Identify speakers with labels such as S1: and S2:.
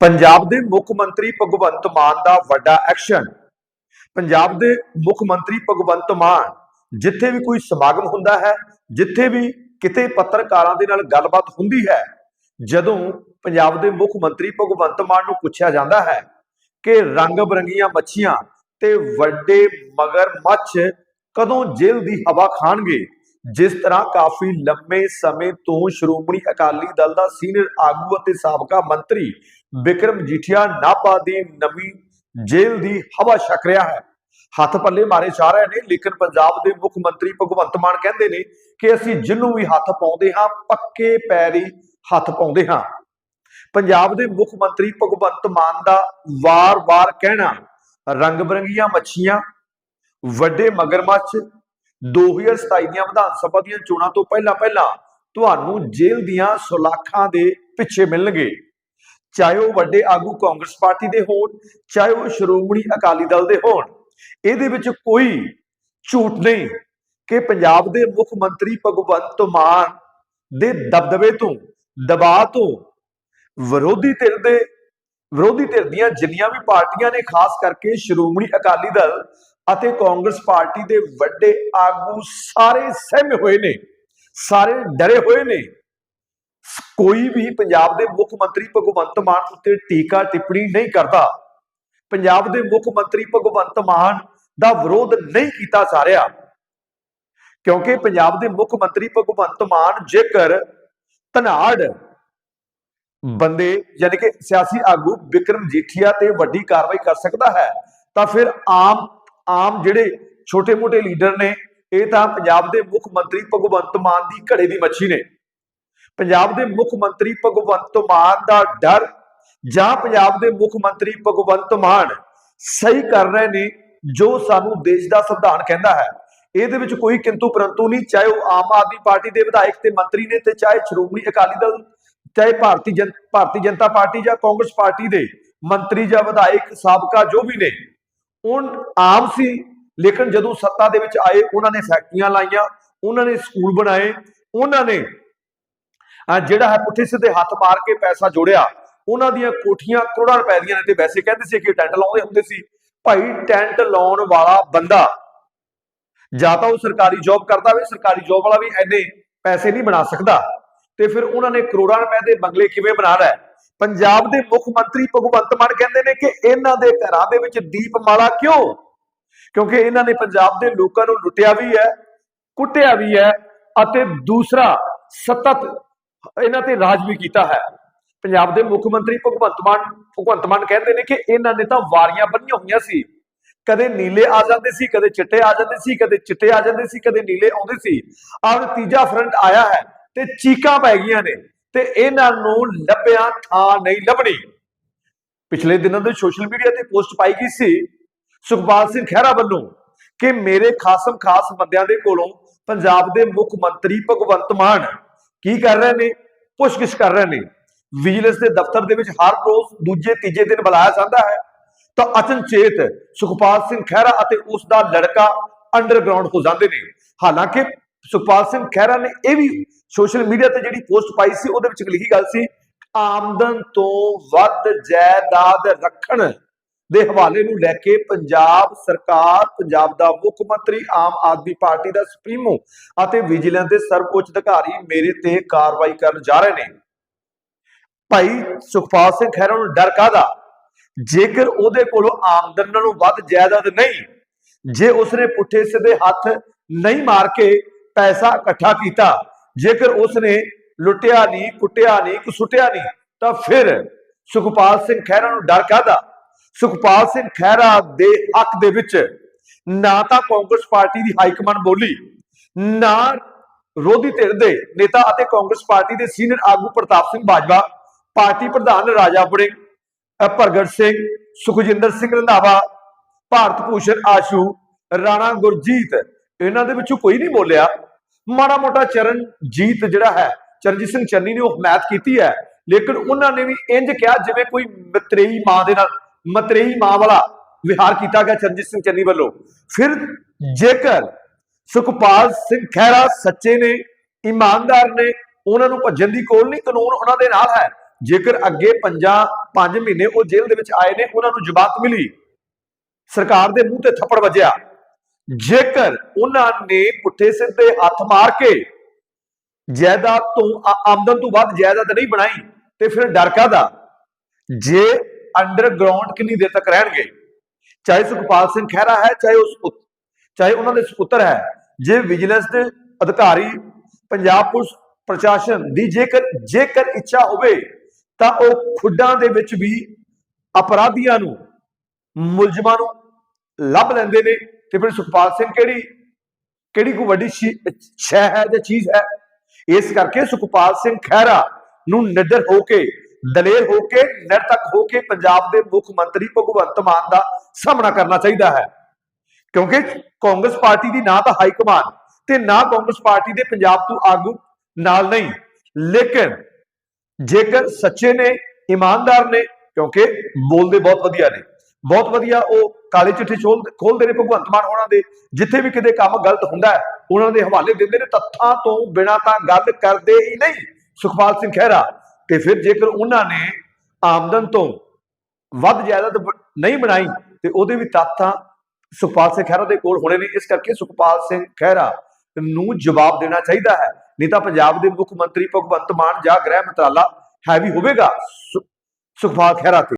S1: ਪੰਜਾਬ ਦੇ ਮੁੱਖ ਮੰਤਰੀ ਭਗਵੰਤ ਮਾਨ ਦਾ ਵੱਡਾ ਐਕਸ਼ਨ। ਪੰਜਾਬ ਦੇ ਮੁੱਖ ਮੰਤਰੀ ਭਗਵੰਤ ਮਾਨ ਜਿੱਥੇ ਵੀ ਕੋਈ ਸਮਾਗਮ ਹੁੰਦਾ ਹੈ, ਜਿੱਥੇ ਵੀ ਕਿਤੇ ਪੱਤਰਕਾਰਾਂ ਦੇ ਨਾਲ ਗੱਲਬਾਤ ਹੁੰਦੀ ਹੈ, ਜਦੋਂ ਪੰਜਾਬ ਦੇ ਮੁੱਖ ਮੰਤਰੀ ਭਗਵੰਤ ਮਾਨ ਨੂੰ ਪੁੱਛਿਆ ਜਾਂਦਾ ਹੈ ਕਿ ਰੰਗ ਬਰੰਗੀਆਂ ਮੱਛੀਆਂ ਤੇ ਵੱਡੇ ਮਗਰਮੱਛ ਕਦੋਂ ਜੇਲ੍ਹ ਦੀ ਹਵਾ ਖਾਣਗੇ ਜਿਸ ਤਰ੍ਹਾਂ ਕਾਫੀ ਲੰਮੇ ਸਮੇਂ ਤੋਂ ਸ਼੍ਰੋਮਣੀ ਅਕਾਲੀ ਦਲ ਦਾ ਸੀਨੀਅਰ ਆਗੂ ਅਤੇ ਸਾਬਕਾ ਮੰਤਰੀ ਵਿਕਰਮ ਜੀਠੀਆ ਨਾਭਾ ਦੀ ਨਵੀਂ ਜੇਲ੍ਹ ਦੀ ਹਵਾ ਛਕ ਰਿਹਾ ਹੈ। ਹੱਥ ਪੱਲੇ ਮਾਰੇ ਜਾ ਰਹੇ ਨੇ, ਲੇਕਿਨ ਪੰਜਾਬ ਦੇ ਮੁੱਖ ਮੰਤਰੀ ਭਗਵੰਤ ਮਾਨ ਕਹਿੰਦੇ ਨੇ ਕਿ ਅਸੀਂ ਜਿਹਨੂੰ ਵੀ ਹੱਥ ਪਾਉਂਦੇ ਹਾਂ, ਪੱਕੇ ਪੈਰੀ ਹੱਥ ਪਾਉਂਦੇ ਹਾਂ। ਪੰਜਾਬ ਦੇ ਮੁੱਖ ਮੰਤਰੀ ਭਗਵੰਤ ਮਾਨ ਦਾ ਵਾਰ-ਵਾਰ ਕਹਿਣਾ ਰੰਗ ਬਰੰਗੀਆਂ ਮੱਛੀਆਂ, ਵੱਡੇ ਮਗਰਮੱਛ 2027 ਦੀਆਂ ਵਿਧਾਨ ਸਭਾ ਦੀਆਂ ਚੋਣਾਂ ਤੋਂ ਪਹਿਲਾਂ ਪਹਿਲਾਂ ਤੁਹਾਨੂੰ ਜੇਲ੍ਹ ਦੀਆਂ ਸੁਲਾਖਾਂ ਦੇ ਪਿੱਛੇ ਮਿਲਣਗੇ। ਚਾਹੇ ਉਹ ਵੱਡੇ ਆਗੂ ਕਾਂਗਰਸ ਪਾਰਟੀ ਦੇ ਹੋਣ, ਚਾਹੇ ਉਹ ਸ਼੍ਰੋਮਣੀ ਅਕਾਲੀ ਦਲ ਦੇ ਹੋਣ। ਇਹਦੇ ਵਿੱਚ ਕੋਈ ਝੂਠ ਨਹੀਂ ਕਿ ਪੰਜਾਬ ਦੇ ਮੁੱਖ ਮੰਤਰੀ ਭਗਵੰਤ ਮਾਨ ਦੇ ਦਬਦਬੇ ਤੋਂ, ਦਬਾਅ ਤੋਂ, ਵਿਰੋਧੀ ਧਿਰ ਦੇ, ਵਿਰੋਧੀ ਧਿਰ ਦੀਆਂ ਜਿੰਨੀਆਂ ਵੀ ਪਾਰਟੀਆਂ ਨੇ, ਖਾਸ ਕਰਕੇ ਸ਼੍ਰੋਮਣੀ ਅਕਾਲੀ ਦਲ ਅਤੇ ਕਾਂਗਰਸ ਪਾਰਟੀ ਦੇ ਵੱਡੇ ਆਗੂ ਸਾਰੇ ਸਹਿਮੇ ਹੋਏ ਨੇ ਸਾਰੇ ਡਰੇ ਹੋਏ ਨੇ। ਕੋਈ ਵੀ ਪੰਜਾਬ ਦੇ ਮੁੱਖ ਮੰਤਰੀ ਭਗਵੰਤ ਮਾਨ ਉੱਤੇ ਟੀਕਾ ਟਿੱਪਣੀ ਨਹੀਂ ਕਰਦਾ। ਪੰਜਾਬ ਦੇ ਮੁੱਖ ਮੰਤਰੀ ਭਗਵੰਤ ਮਾਨ ਦਾ ਵਿਰੋਧ ਨਹੀਂ ਕੀਤਾ ਜਾ ਰਿਹਾ। ਕਿਉਂਕਿ ਪੰਜਾਬ ਦੇ ਮੁੱਖ ਮੰਤਰੀ ਭਗਵੰਤ ਮਾਨ ਜੇਕਰ ਧਨਾੜ ਬੰਦੇ ਯਾਨੀ ਕਿ ਸਿਆਸੀ ਆਗੂ ਵਿਕਰਮ ਜੀਠੀਆ ਤੇ ਵੱਡੀ ਕਾਰਵਾਈ ਕਰ ਸਕਦਾ ਹੈ ਤਾਂ ਫਿਰ ਆਮ ਆਮ ਜਿਹੜੇ ਛੋਟੇ-ਮੋਟੇ ਲੀਡਰ ਨੇ, ਇਹ ਤਾਂ ਪੰਜਾਬ ਦੇ ਮੁੱਖ ਮੰਤਰੀ ਭਗਵੰਤ ਮਾਨ ਦੀ ਘੜੇ ਦੀ ਮੱਛੀ ਨੇ। ਪੰਜਾਬ ਦੇ ਮੁੱਖ ਮੰਤਰੀ ਭਗਵੰਤ ਮਾਨ ਦਾ ਡਰ ਜਾਂ ਪੰਜਾਬ ਦੇ ਮੁੱਖ ਮੰਤਰੀ ਭਗਵੰਤ ਮਾਨ ਸਹੀ ਕਰ ਰਹੇ ਨੇ, ਜੋ ਸਾਨੂੰ ਦੇਸ਼ ਦਾ ਸੰਵਿਧਾਨ ਕਹਿੰਦਾ ਹੈ। ਇਹਦੇ ਵਿੱਚ ਕੋਈ ਕਿੰਤੂ ਪਰੰਤੂ ਨਹੀਂ, ਚਾਹੇ ਉਹ ਆਮ ਆਦਮੀ ਪਾਰਟੀ ਦੇ ਵਿਧਾਇਕ ਤੇ ਮੰਤਰੀ ਨੇ ਤੇ ਚਾਹੇ ਸ਼੍ਰੋਮਣੀ ਅਕਾਲੀ ਦਲ ਚਾਹੇ ਭਾਰਤੀ ਜਨ, ਭਾਰਤੀ ਜਨਤਾ ਪਾਰਟੀ ਜਾਂ ਕਾਂਗਰਸ ਪਾਰਟੀ ਦੇ ਮੰਤਰੀ ਜਾਂ ਵਿਧਾਇਕ, ਸਾਬਕਾ ਜੋ ਵੀ ਨੇ। ਉਹ ਆਮ ਸੀ, ਲੇਕਿਨ ਜਦੋਂ ਸੱਤਾ ਦੇ ਵਿੱਚ ਆਏ, ਉਹਨਾਂ ਨੇ ਫੈਕਟਰੀਆਂ ਲਾਈਆਂ, ਉਹਨਾਂ ਨੇ ਸਕੂਲ ਬਣਾਏ, ਉਹਨਾਂ ਨੇ ਜਿਹੜਾ ਹੈ ਪੁੱਠੇ ਸਿੱਧੇ ਹੱਥ ਮਾਰ ਕੇ ਪੈਸਾ ਜੋੜਿਆ, ਉਹਨਾਂ ਦੀਆਂ ਕੋਠੀਆਂ ਕਰੋੜਾਂ ਰੁਪਏ ਦੀਆਂ ਨੇ ਤੇ ਵੈਸੇ ਕਹਿੰਦੇ ਸੀ ਕਿ ਟੈਂਟ ਲਾਉਂਦੇ ਹੁੰਦੇ ਸੀ। ਭਾਈ ਟੈਂਟ ਲਾਉਣ ਵਾਲਾ ਬੰਦਾ ਜਾਂ ਤਾਂ ਉਹ ਸਰਕਾਰੀ ਜੌਬ ਕਰਦਾ ਹੋਵੇ, ਸਰਕਾਰੀ ਜੌਬ ਵਾਲਾ ਵੀ ਐਨੇ ਪੈਸੇ ਨਹੀਂ ਬਣਾ ਸਕਦਾ। ਤੇ ਫਿਰ ਉਹਨਾਂ ਨੇ ਕਰੋੜਾਂ ਰੁਪਏ ਦੇ ਬੰਗਲੇ ਕਿਵੇਂ ਬਣਾ ਲਿਆ? ਪੰਜਾਬ ਦੇ ਮੁੱਖ ਮੰਤਰੀ ਭਗਵੰਤ ਮਾਨ ਕਹਿੰਦੇ ਨੇ ਕਿ ਇਹਨਾਂ ਦੇ ਘਰਾਂ ਦੇ ਵਿੱਚ ਦੀਪਮਾਲਾ ਕਿਉਂ? ਕਿਉਂਕਿ ਇਹਨਾਂ ਨੇ ਪੰਜਾਬ ਦੇ ਲੋਕਾਂ ਨੂੰ ਲੁੱਟਿਆ ਵੀ ਹੈ, ਕੁੱਟਿਆ ਵੀ ਹੈ ਅਤੇ ਦੂਸਰਾ ਸਤਤ ਇਹਨਾਂ ਤੇ ਰਾਜ ਵੀ ਕੀਤਾ ਹੈ। ਪੰਜਾਬ ਦੇ ਮੁੱਖ ਮੰਤਰੀ ਭਗਵੰਤ ਮਾਨ ਭਗਵੰਤ ਮਾਨ ਕਹਿੰਦੇ ਨੇ ਕਿ ਇਹਨਾਂ ਨੇ ਤਾਂ ਵਾਰੀਆਂ ਬੰਨੀਆਂ ਹੋਈਆਂ ਸੀ। ਕਦੇ ਨੀਲੇ ਆ ਜਾਂਦੇ ਸੀ, ਕਦੇ ਚਿੱਟੇ ਆ ਜਾਂਦੇ ਸੀ, ਕਦੇ ਚਿੱਟੇ ਆ ਜਾਂਦੇ ਸੀ, ਕਦੇ ਨੀਲੇ ਆਉਂਦੇ ਸੀ। ਆਹ ਤੀਜਾ ਫਰੰਟ ਆਇਆ ਹੈ ਤੇ ਚੀਕਾਂ ਪੈ ਗਈਆਂ ਨੇ। ਤੇ ਇਹਨਾਂ ਨੂੰ ਲੱਭਿਆ ਥਾਂ ਨਹੀਂ ਲੱਭਣੀ। ਪਿਛਲੇ ਦਿਨਾਂ ਦੇ ਸੋਸ਼ਲ ਮੀਡੀਆ ਤੇ ਪੋਸਟ ਪਾਈ ਗਈ ਸੀ ਸੁਖਪਾਲ ਸਿੰਘ ਖਹਿਰਾ ਵੱਲੋਂ ਕਿ ਮੇਰੇ ਖਾਸਮ ਖਾਸ ਬੰਦਿਆਂ ਦੇ ਕੋਲੋਂ ਪੰਜਾਬ ਦੇ ਮੁੱਖ ਮੰਤਰੀ ਭਗਵੰਤ ਮਾਨ ਕੀ ਕਰ ਰਹੇ ਨੇ, ਪੁੱਛਗਿੱਛ ਕਰ ਰਹੇ ਨੇ। ਵਿਜੀਲੈਂਸ ਦੇ ਦਫ਼ਤਰ ਦੇ ਵਿੱਚ ਹਰ ਰੋਜ਼ ਦੂਜੇ, ਤੀਜੇ ਦਿਨ ਬੁਲਾਇਆ ਜਾਂਦਾ ਹੈ। ਤਾਂ ਅਚਨਚੇਤ ਸੁਖਪਾਲ ਸਿੰਘ ਖਹਿਰਾ ਅਤੇ ਉਸ ਦਾ ਲੜਕਾ ਅੰਡਰਗਰਾਉਂਡ ਹੋ ਜਾਂਦੇ ਨੇ। ਹਾਲਾਂਕਿ ਸੁਖਪਾਲ ਸਿੰਘ ਖਹਿਰਾ ਨੇ ਇਹ ਵੀ ਸੋਸ਼ਲ ਮੀਡੀਆ ਤੇ ਜਿਹੜੀ ਪੋਸਟ ਪਾਈ ਸੀ, ਉਹਦੇ ਵਿੱਚ ਲਿਖੀ ਗੱਲ ਸੀ, ਆਮਦਨ ਤੋਂ ਵੱਧ ਜਾਇਦਾਦ ਰੱਖਣ ਦੇ ਹਵਾਲੇ ਨੂੰ ਲੈ ਕੇ ਪੰਜਾਬ ਸਰਕਾਰ, ਪੰਜਾਬ ਦਾ ਮੁੱਖ ਮੰਤਰੀ, ਆਮ ਆਦਮੀ ਪਾਰਟੀ ਦਾ ਸੁਪਰੀਮੋ ਅਤੇ ਵਿਜੀਲੈਂਸ ਦੇ ਸਰਵਉੱਚ ਅਧਿਕਾਰੀ ਮੇਰੇ ਤੇ ਕਾਰਵਾਈ ਕਰਨ ਜਾ ਰਹੇ ਨੇ। ਭਾਈ ਸੁਖਪਾਲ ਸਿੰਘ ਖਹਿਰਾ ਨੂੰ ਡਰ ਕਾਦਾ ਜੇਕਰ ਉਹਦੇ ਕੋਲੋਂ ਆਮਦਨ ਨਾਲੋਂ ਵੱਧ ਜਾਇਦਾਦ ਨਹੀਂ, ਜੇ ਉਸਨੇ ਪੁੱਠੇ ਸਿੱਧੇ ਹੱਥ ਨਹੀਂ ਮਾਰ ਕੇ ਪੈਸਾ ਇਕੱਠਾ ਕੀਤਾ ਜੇਕਰ ਉਸਨੇ ਲੁੱਟਿਆ ਨਹੀਂ ਕੁੱਟਿਆ ਨਹੀਂ ਕੁਸੁੱਟਿਆ ਨਹੀਂ ਤਾਂ ਫਿਰ ਸੁਖਪਾਲ ਸਿੰਘ ਖਹਿਰਾ ਨੂੰ ਡਰ ਕਾਦਾ ਸੁਖਪਾਲ ਸਿੰਘ ਖਹਿਰਾ ਦੇ ਹੱਕ ਦੇ ਵਿੱਚ ਨਾ ਤਾਂ ਕਾਂਗਰਸ ਪਾਰਟੀ ਦੀ ਹਾਈ ਕਮਾਂਡ ਬੋਲੀ ਨਾ ਵਿਰੋਧੀ ਧਿਰ ਦੇ ਨੇਤਾ ਅਤੇ ਕਾਂਗਰਸ ਪਾਰਟੀ ਦੇ ਸੀਨੀਅਰ ਆਗੂ ਪ੍ਰਤਾਪ ਸਿੰਘ ਬਾਜਵਾ ਪਾਰਟੀ ਪ੍ਰਧਾਨ ਰਾਜਾ ਵੜਿੰਗ ਅ, ਪ੍ਰਗਟ ਸਿੰਘ ਸੁਖਜਿੰਦਰ ਸਿੰਘ ਰੰਧਾਵਾ ਭਾਰਤ ਭੂਸ਼ਣ ਆਸ਼ੂ ਰਾਣਾ ਗੁਰਜੀਤ ਇਹਨਾਂ ਦੇ ਵਿੱਚੋਂ ਕੋਈ ਨਹੀਂ ਬੋਲਿਆ। ਮਾੜਾ ਮੋਟਾ ਚਰਨਜੀਤ ਜਿਹੜਾ ਹੈ ਚਰਨਜੀਤ ਸਿੰਘ ਚੰਨੀ ਨੇ ਉਹ ਹਮਾਇਤ ਕੀਤੀ ਹੈ ਲੇਕਿਨ ਉਹਨਾਂ ਨੇ ਵੀ ਇੰਜ ਕਿਹਾ ਜਿਵੇਂ ਕੋਈ ਮਤਰੇਈ ਮਾਂ ਦੇ ਨਾਲ ਮਤਰੇਈ ਮਾਂ ਵਾਲਾ ਵਿਹਾਰ ਕੀਤਾ ਗਿਆ ਚਰਨਜੀਤ ਸਿੰਘ ਚੰਨੀ ਵੱਲੋਂ। ਫਿਰ ਜੇਕਰ ਸੁਖਪਾਲ ਸਿੰਘ ਖਹਿਰਾ ਸੱਚੇ ਨੇ ਇਮਾਨਦਾਰ ਨੇ ਉਹਨਾਂ ਨੂੰ ਭੱਜਣ ਦੀ ਕੋਲ ਨਹੀਂ ਕਾਨੂੰਨ ਉਹਨਾਂ ਦੇ ਨਾਲ ਹੈ। ਜੇਕਰ ਅੱਗੇ ਪੰਜਾਂ 5 ਮਹੀਨੇ ਉਹ ਜੇਲ੍ਹ ਦੇ ਵਿੱਚ ਆਏ ਨੇ ਉਹਨਾਂ ਨੂੰ ਜਮਾਨਤ ਮਿਲੀ। ਸਰਕਾਰ ਦੇ ਮੂੰਹ ਤੇ ਥੱਪੜ ਵੱਜਿਆ। ਜੇਕਰ ਉਹਨਾਂ ਨੇ ਪੁੱਠੇ ਸਿੱਧੇ ਹੱਥ ਮਾਰ ਕੇ ਜਾਇਦਾਦ ਤੋਂ ਆਮਦਨ ਤੋਂ ਵੱਧ ਜਾਇਦਾਦ ਨਹੀਂ ਬਣਾਈ, ਤੇ ਫਿਰ ਡਰ ਕਾਹਦਾ? ਜੇ ਅੰਡਰਗਰਾਉਂਡ ਕਿੰਨੀ ਦੇਰ ਤੱਕ ਰਹਿਣਗੇ? ਚਾਹੇ ਸੁਖਪਾਲ ਸਿੰਘ ਖਹਿਰਾ ਹੈ, ਚਾਹੇ ਉਸ ਚਾਹੇ ਉਹਨਾਂ ਦੇ ਸੁਪੁੱਤਰ ਹੈ, ਜੇ ਵਿਜੀਲੈਂਸ ਦੇ ਅਧਿਕਾਰੀ, ਪੰਜਾਬ ਪੁਲਿਸ ਪ੍ਰਸ਼ਾਸਨ ਦੀ ਜੇਕਰ ਜੇਕਰ ਇੱਛਾ ਹੋਵੇ, ਤਾਂ ਉਹ ਖੁੱਡਾਂ ਦੇ ਵਿੱਚ ਵੀ ਅਪਰਾਧੀਆਂ ਨੂੰ ਮੁਲਜ਼ਮਾਂ ਨੂੰ ਲੱਭ ਲੈਂਦੇ ਨੇ। ਤੇ ਫਿਰ ਸੁਖਪਾਲ ਸਿੰਘ ਕਿਹੜੀ ਕਿਹੜੀ ਕੋ ਵੱਡੀ ਸ਼ੀ- ਸ਼ੈ ਹੈ ਜਾਂ ਚੀਜ਼ ਹੈ? ਇਸ ਕਰਕੇ ਸੁਖਪਾਲ ਸਿੰਘ ਖਹਿਰਾ ਨੂੰ ਨਿਡਰ ਹੋ ਕੇ, ਦਲੇਰ ਹੋ ਕੇ ਨਿਰਤਕ ਹੋ ਕੇ ਪੰਜਾਬ ਦੇ ਮੁੱਖ ਮੰਤਰੀ ਭਗਵੰਤ ਮਾਨ ਦਾ ਸਾਹਮਣਾ ਕਰਨਾ ਚਾਹੀਦਾ ਹੈ। ਕਿਉਂਕਿ ਕਾਂਗਰਸ ਪਾਰਟੀ ਦੀ ਨਾ ਤਾਂ ਹਾਈ ਕਮਾਨ ਤੇ ਨਾ ਕਾਂਗਰਸ ਪਾਰਟੀ ਦੇ ਪੰਜਾਬ ਤੋਂ ਆਗੂ ਨਾਲ ਨਹੀਂ, ਲੇਕਿਨ ਜੇਕਰ ਸੱਚੇ ਨੇ, ਇਮਾਨਦਾਰ ਨੇ, ਕਿਉਂਕਿ ਬੋਲਦੇ ਬਹੁਤ ਵਧੀਆ ਨੇ। ਬਹੁਤ ਵਧੀਆ ਉਹ ਕਾਲੇ ਚਿੱਠੇ ਖੋਲਦੇ ਨੇ ਭਗਵੰਤ ਮਾਨ ਉਹਨਾਂ ਦੇ, ਜਿੱਥੇ ਵੀ ਕਿਤੇ ਕੰਮ ਗਲਤ ਹੁੰਦਾ ਹੈ, ਉਹਨਾਂ ਦੇ ਹਵਾਲੇ ਦਿੰਦੇ ਨੇ, ਤੱਥਾਂ ਤੋਂ ਬਿਨਾਂ ਤਾਂ ਗੱਲ ਕਰਦੇ ਹੀ ਨਹੀਂ, ਸੁਖਪਾਲ ਸਿੰਘ ਖਹਿਰਾ। ਤੇ ਫਿਰ ਜੇਕਰ ਉਹਨਾਂ ਨੇ ਆਮਦਨ ਤੋਂ ਵੱਧ ਜਾਇਦਾਦ ਨਹੀਂ ਬਣਾਈ, ਤੇ ਉਹਦੇ ਵੀ ਤੱਥਾਂ ਸੁਖਪਾਲ ਸਿੰਘ ਖਹਿਰਾ ਦੇ ਕੋਲ ਹੋਣੇ ਨੇ, ਇਸ ਕਰਕੇ ਸੁਖਪਾਲ ਸਿੰਘ ਖਹਿਰਾ ਨੂੰ ਜਵਾਬ ਦੇਣਾ ਚਾਹੀਦਾ ਹੈ। ਨਹੀਂ ਤਾਂ ਪੰਜਾਬ ਦੇ ਮੁੱਖ ਮੰਤਰੀ ਭਗਵੰਤ ਮਾਨ ਜਾਂ ਗ੍ਰਹਿ ਮੰਤਰਾਲਾ ਹੈਵੀ ਹੋਵੇਗਾ ਸੁ- ਸੁਖਪਾਲ ਖਹਿਰਾ ਤੇ।